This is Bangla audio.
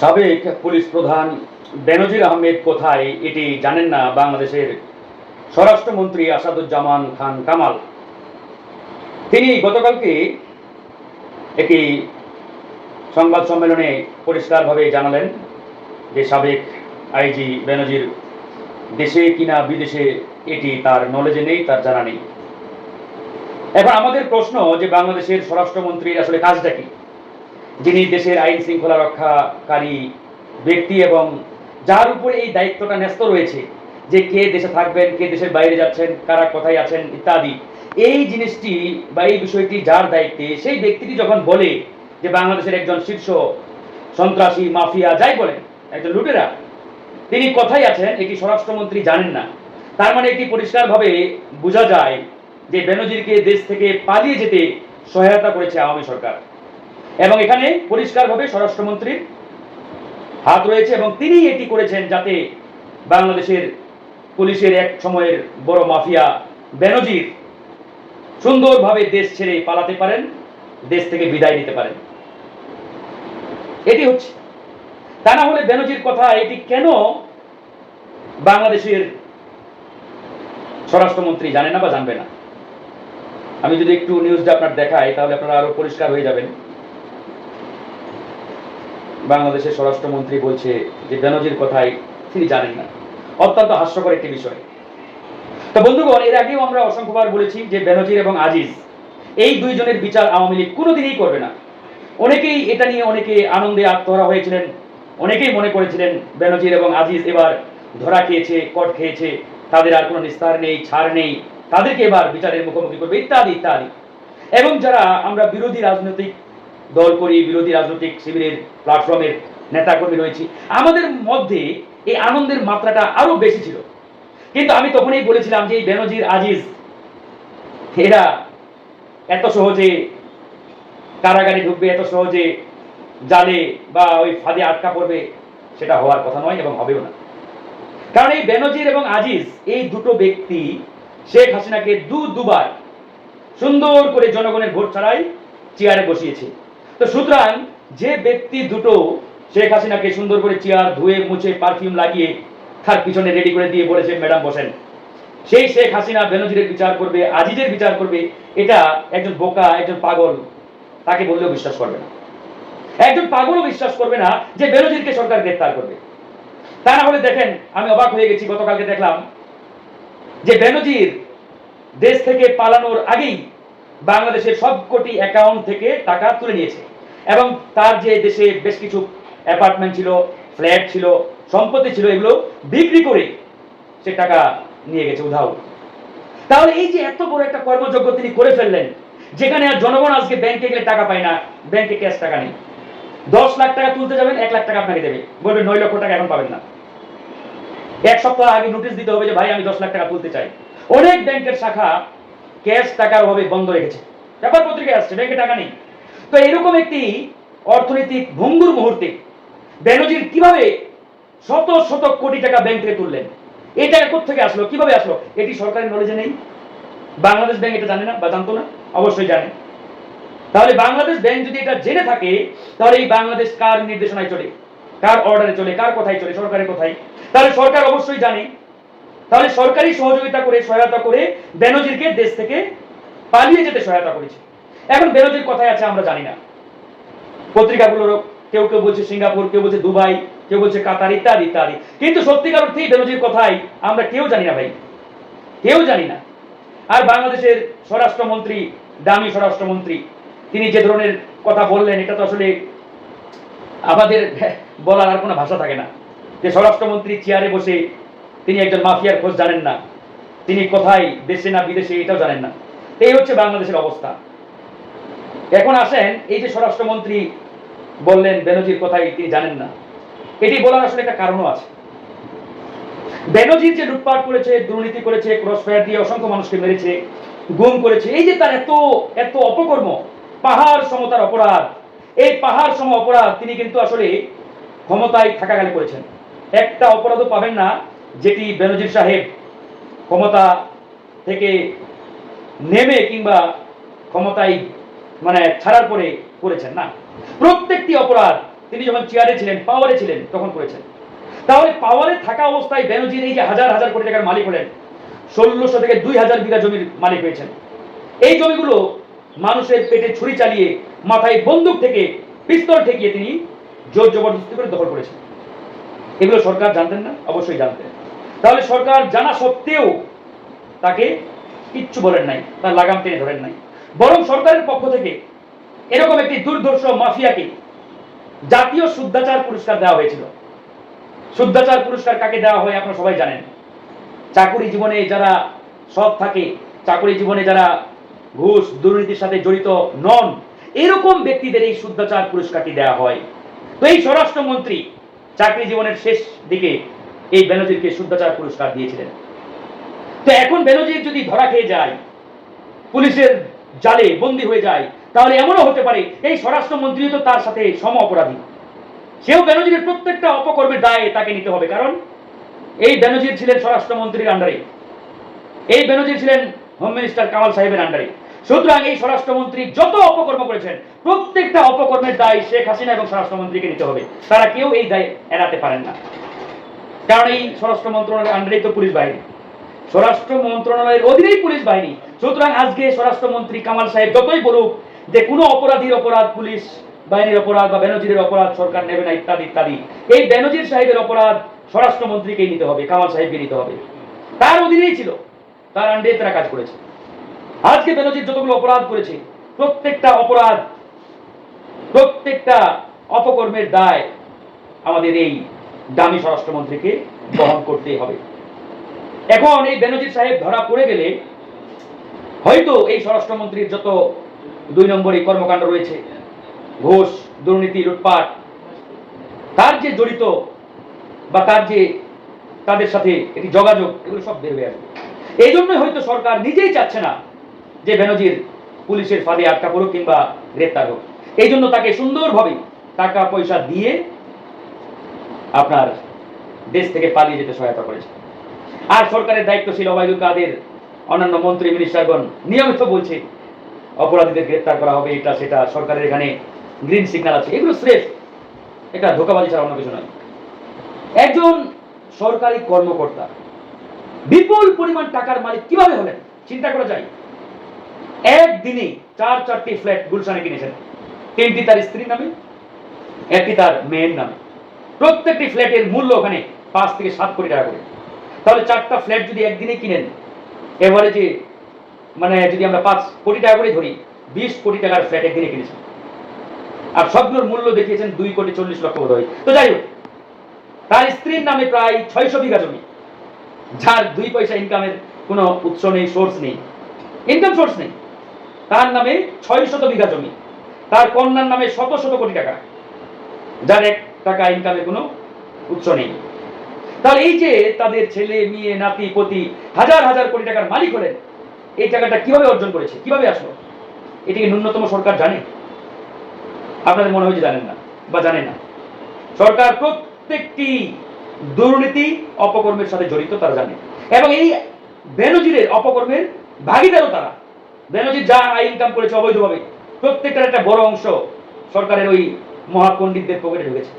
সাবেক পুলিশ প্রধান বেনজির আহমেদ কোথায় এটি জানেন না বাংলাদেশের স্বরাষ্ট্রমন্ত্রী আসাদুজ্জামান খান কামাল। তিনি গতকালকে একটি সংবাদ সম্মেলনে পরিষ্কারভাবে জানালেন যে সাবেক আইজি বেনজির দেশে কিনা বিদেশে এটি তার নলেজে নেই, তার জানা নেই। এখন আমাদের প্রশ্ন যে বাংলাদেশের স্বরাষ্ট্রমন্ত্রীর আসলে কাজটা কি? যিনি দেশের আইন শৃঙ্খলা রক্ষাকারী ব্যক্তি এবং যার উপরে এই দায়িত্বটা ন্যস্ত রয়েছে যে কে দেশে থাকবেন, কে দেশের বাইরে যাচ্ছেন, কারা কোথায় আছেন ইত্যাদি, এই জিনিসটি বা এই বিষয়টি যার দায়িত্বে, সেই ব্যক্তিটি যখন বলে যে বাংলাদেশের একজন শীর্ষ সন্ত্রাসী, মাফিয়া, যাই বলেন, একজন লুটেরা, তিনি কোথায় আছেন এটি স্বরাষ্ট্রমন্ত্রী জানেন না। তার মানে এটি পরিষ্কারভাবে বোঝা যায় যে বেনজিরকে দেশ থেকে পালিয়ে যেতে সহায়তা করেছে আওয়ামী সরকার। এবং এখানে পরিষ্কারভাবে স্বরাষ্ট্রমন্ত্রীর হাত রয়েছে এবং তিনি এটি করেছেন যাতে বাংলাদেশের পুলিশের এক সময়ের বড় মাফিয়া বেনজির সুন্দরভাবে দেশ ছেড়ে পালাতে পারেন, দেশ থেকে বিদায় নিতে পারেন। এটি হচ্ছে। তা না হলে বেনজির কথা, এটি কেন বাংলাদেশের স্বরাষ্ট্রমন্ত্রী জানে না বা জানবে না? আমি যদি একটু নিউজটা আপনার দেখাই, তাহলে আপনারা আরও পরিষ্কার হয়ে যাবেন। বাংলাদেশের স্বরাষ্ট্রমন্ত্রী বলছে যে বেনজির কথাই তিনি জানেন না। অত্যন্ত হাস্যকর একটি বিষয়। তো বন্ধুগণ, এর আগেও আমরা অসংখ্যবার বলেছি যে বেনজির এবং আজিজ এই দুইজনের বিচার আওয়ামী লীগ কোনোদিনই করবে না। অনেকেই এটা নিয়ে অনেকে আনন্দে আত্মহারা হয়েছিলেন, অনেকেই মনে করেছিলেন বেনজির এবং আজিজ এবার ধরা খেয়েছে, কট খেয়েছে, তাদের আর কোনো নিস্তার নেই, ছাড় নেই, তাদেরকে এবার বিচারের মুখোমুখি করবে, ইত্যাদি ইত্যাদি। এবং যারা আমরা বিরোধী রাজনৈতিক দল করি, বিরোধী রাজনৈতিক শিবিরের প্ল্যাটফর্মের নেতাকর্মী রয়েছি। আমাদের মধ্যে এই আনন্দের মাত্রাটা আরও বেশি ছিল। কিন্তু আমি তখনই বলেছিলাম যে এই বেনজির আজিজ, এরা এত সহজে কারাগারে ঢুকবে, এত সহজে জালে বা ওই ফাঁদে আটকা পড়বে, সেটা হওয়ার কথা নয় এবং হবেও না। কারণ এই বেনজির এবং আজিজ, এই দুটো ব্যক্তি শেখ হাসিনাকে দু দুবার সুন্দর করে জনগণের ভোট ছাড়াই চেয়ারে বসিয়েছে। তো সুতরাং যে ব্যক্তি দুটো শেখ হাসিনাকে সুন্দর করে চেয়ার, ধুয়ে, মুছে পারফিউম লাগিয়ে, তার পিছনে রেডি করে দিয়ে বলেছে, ম্যাডাম, বসেন। সেই শেখ হাসিনা বেনজিরের বিচার করবে, আজিজের বিচার করবে, এটা একজন বোকা, একজন পাগল, তাকে বললেও বিশ্বাস করবে না। একজন পাগলও বিশ্বাস করবে না যে বেনজিরকে সরকার গ্রেপ্তার করবে। তা না হলে দেখেন, আমি অবাক হয়ে গেছি, গতকালকে দেখলাম যে বেনজির দেশ থেকে পালানোর আগেই বাংলাদেশের সবকটি অ্যাকাউন্ট থেকে টাকা তুলে নিয়েছে। এবং তার যে দেশে বেশ কিছু অ্যাপার্টমেন্ট ছিল ফ্ল্যাট ছিল, সম্পত্তি ছিল, এগুলো বিক্রি করে সে টাকা নিয়ে গেছে উধাও। তাহলে এই যে এত বড় একটা কর্মযোগ্য তিনি করে ফেললেন, যেখানে আর জনগণ আজকে ব্যাংকে গেলে টাকা পায় না ব্যাংকে ক্যাশ টাকা নেই। দশ লাখ টাকা তুলতে যাবেন, এক লাখ টাকা আপনাকে দেবে। বলবে নয় লক্ষ টাকা এখন পাবেন না। এক সপ্তাহ আগে নোটিশ দিতে হবে যে, ভাই, আমি দশ লাখ টাকা তুলতে চাই। অনেক ব্যাংকের শাখা ক্যাশ টাকার অভাবে বন্ধ রেখেছে পেপার পত্রিকায় আসছে, ব্যাংকে টাকা নেই। তো এরকম একটি অর্থনৈতিক ভঙ্গুর মুহূর্তে বেনজির কীভাবে শত শত কোটি টাকা ব্যাংক থেকে তুললেন? এই টাকা থেকে আসলো, কীভাবে আসলো? এটি সরকারি নলেজে নেই। বাংলাদেশ ব্যাংক এটা জানে না বা জানতো না, অবশ্যই জানে। তাহলে বাংলাদেশ ব্যাংক যদি এটা জেনে থাকে, তাহলে এই বাংলাদেশ কার নির্দেশনায় চলে? কার অর্ডারে চলে? কার কোথায় চলে? সরকারের কোথায়। তাহলে সরকার অবশ্যই জানে তাহলে সরকারি সহযোগিতা করে, সহায়তা করে বেনজিরকে দেশ থেকে পালিয়ে যেতে সহায়তা করেছে। এখন বেনজির কোথায় আছে আমরা জানি না। পত্রিকাগুলোর কেউ কেউ বলছে সিঙ্গাপুর, কেউ বলছে দুবাই, কেউ বলছে কাতার ইত্যাদি ইত্যাদি। কিন্তু সত্যিকার অর্থেই বেনজির কোথায় আমরা কেউ জানি না ভাই। কেউ জানি না। আর বাংলাদেশের স্বরাষ্ট্রমন্ত্রী, দামি স্বরাষ্ট্রমন্ত্রী, তিনি যে ধরনের কথা বললেন, এটা তো আসলে আমাদের বলার আর কোনো ভাষা থাকে না। যে স্বরাষ্ট্রমন্ত্রী চেয়ারে বসে তিনি একজন মাফিয়ার খোঁজ জানেন না। তিনি কোথায়, দেশে না বিদেশে, এটাও জানেন না। এই হচ্ছে বাংলাদেশের অবস্থা। এখন আসেন, এই যে স্বরাষ্ট্রমন্ত্রী বললেন, বেনজির কথাই তিনি জানেন না। এটি বলার আসলে একটা কারণও আছে। বেনজির যে লুটপাট করেছে, দুর্নীতি করেছে, ক্রস ফায়ার দিয়ে অসংখ্য মানুষকে মেরেছে, গুম করেছে, এই যে তার এত এত অপকর্ম, পাহাড় সমতার অপরাধ, এই পাহাড় সম অপরাধ তিনি কিন্তু আসলে ক্ষমতায় থাকাকালে করেছেন। একটা অপরাধও পাবেন না যেটি বেনজির সাহেব ক্ষমতা থেকে নেমে কিংবা ক্ষমতায় মানে ছাড়ার পরে করেছেন, না? প্রত্যেকটি অপরাধ তিনি যখন চেয়ারে ছিলেন পাওয়ারে ছিলেন, তখন করেছেন। তাহলে পাওয়ারে থাকা অবস্থায় ব্যানার্জির এই যে হাজার হাজার কোটি টাকার মালিক হলেন, ষোলোশো থেকে দুই হাজার বিঘা জমির মালিক হয়েছেন। এই জমিগুলো মানুষের পেটে ছুরি চালিয়ে, মাথায় বন্দুক থেকে, পিস্তল ঠেকিয়ে তিনি জোর জবরদস্তি করে দখল করেছেন। এগুলো সরকার জানতেন না? অবশ্যই জানতেন। তাহলে সরকার জানা সত্ত্বেও তাকে কিচ্ছু বলেন নাই, তার লাগাম টেনে ধরেন নাই। বরং সরকারের পক্ষ থেকে এরকম একটি দুর্ধর্ষ মাফিয়াকে জাতীয় শুদ্ধাচার পুরস্কার দেওয়া হয়েছিল। শুদ্ধাচার পুরস্কার কাকে দেওয়া হয় আপনারা সবাই জানেন। চাকুরি জীবনে যারা সৎ থাকে, চাকুরি জীবনে যারা ঘুষ, দুর্নীতির সাথে জড়িত নন, এরকম ব্যক্তিদের এই শুদ্ধাচার পুরস্কারটি দেওয়া হয়। তো এই স্বরাষ্ট্রমন্ত্রী চাকরি জীবনের শেষ দিকে এই ব্যানার্জিকে শুদ্ধাচার পুরস্কার দিয়েছিলেন। তো এখন বেনজির যদি ধরা খেয়ে যায়, পুলিশের জালে বন্দী হয়ে যায়, তাহলে এমনও হতে পারে এই স্বরাষ্ট্রমন্ত্রী তো তার সাথে সম অপরাধী। সেও বেনজিরের প্রত্যেকটা অপকর্মের দায়ে তাকে নিতে হবে, কারণ এই বেনজির ছিলেন স্বরাষ্ট্রমন্ত্রীর আন্ডারে। এই বেনজির ছিলেন হোম মিনিস্টার কামাল সাহেবের আন্ডারে। সুতরাং এই স্বরাষ্ট্রমন্ত্রী যত অপকর্ম করেছেন, প্রত্যেকটা অপকর্মের দায় শেখ হাসিনা এবং স্বরাষ্ট্রমন্ত্রীকে নিতে হবে। তারা কেউ এই দায় এড়াতে পারেন না। কারণ এই স্বরাষ্ট্র মন্ত্রণালয়ের আন্ডারেই তো পুলিশ বাহিনী। স্বরাষ্ট্র মন্ত্রণালয়ের অধীনেই পুলিশ বাহিনী। সুতরাং আজকে স্বরাষ্ট্রমন্ত্রী কামাল সাহেব যতই বলুক যে কোনো অপরাধীর অপরাধ পুলিশ বাহিনীর অপরাধ বা বেনজিরের অপরাধ সরকার নেবে না, ইত্যাদি ইত্যাদি। এই বেনজির সাহেবের অপরাধ স্বরাষ্ট্রমন্ত্রীকেই নিতে হবে, কামাল সাহেবকে নিতে হবে। তার অধীনেই ছিল, তার আন্ডারে তারা কাজ করেছে। আজকে বেনজির যতগুলো অপরাধ করেছে, প্রত্যেকটা অপরাধ, প্রত্যেকটা অপকর্মের দায় আমাদের এই দামি স্বরাষ্ট্রমন্ত্রীকে বহন করতেই হবে। এখন এই বেনজির সাহেব ধরা পড়ে গেলে হয়তো এই স্বরাষ্ট্রমন্ত্রীর যত দুই নম্বরই কর্মকাণ্ড রয়েছে, ঘোষ, দুর্নীতি, লুটপাট, তার যে জড়িত বা তার যে তাদের সাথে একটি যোগাযোগ, এগুলো সব বের হয়ে আসবে। এই জন্যই হয়তো সরকার নিজেই চাচ্ছে না যে বেনজির পুলিশের ফাঁদে আটকা পড়ুক কিংবা গ্রেপ্তার হোক। এই জন্য তাকে সুন্দরভাবে টাকা পয়সা দিয়ে আপনার দেশ থেকে পালিয়ে যেতে সহায়তা করেছে। আর সরকারের দায়িত্বশীল অবায়দুল কাদের, অন্যান্য মন্ত্রী, মিনিস্টারগণ নিয়মিত বলছে, অপরাধীদের গ্রেপ্তার করা হবে, এটা সেটা সরকারের এখানে গ্রিন সিগন্যাল আছে। এগুলো স্রেফ এটা ধোকাবাজি ছাড়া অন্য কিছু নয়। একজন সরকারি কর্মকর্তা বিপুল পরিমাণ টাকার মালিক কীভাবে হলেন? চিন্তা করা যায় একদিনে চার চারটি ফ্ল্যাট গুলশানে কিনেছেন। তিনটি তার স্ত্রীর নামে, একটি তার মেয়ের নামে। প্রত্যেকটি ফ্ল্যাটের মূল্য ওখানে পাঁচ থেকে সাত কোটি টাকা করে। তাহলে চারটা ফ্ল্যাট যদি একদিনে কিনেন এভারেজে মানে যদি আমরা পাঁচ কোটি টাকা করে ধরি, বিশ কোটি টাকার ফ্ল্যাট একদিনে কিনেছেন। আর সবগুলোর মূল্য দেখিয়েছেন দুই কোটি চল্লিশ লক্ষ বোধ হয় তো যাই হোক, তার স্ত্রীর নামে প্রায় ছয়শো বিঘা জমি। যার দুই পয়সা ইনকামের কোনো উৎস নেই সোর্স নেই ইনকাম সোর্স নেই। তার নামে ছয় শত বিঘা জমি। তার কন্যার নামে শত শত কোটি টাকা। যার এক টাকা ইনকামের কোনো উৎস নেই। তাহলে এই যে তাদের ছেলে, মেয়ে, নাতি, পতি হাজার হাজার কোটি টাকার মালিক হলেন, এই টাকাটা কীভাবে অর্জন করেছে, কীভাবে আসলো? এটিকে ন্যূনতম সরকার জানে? আপনাদের মনে হয় যে জানেন না, বা জানেন না। সরকার প্রত্যেকটি দুর্নীতি, অপকর্মের সাথে জড়িত, তারা জানে। এবং এই বেনজিরের অপকর্মের ভাগিদারও তারা। বেনজির যা ইনকাম করেছে অবৈধভাবে, প্রত্যেকটার একটা বড় অংশ সরকারের ওই মহাপণ্ডিতদের পকেটে ঢুকেছে।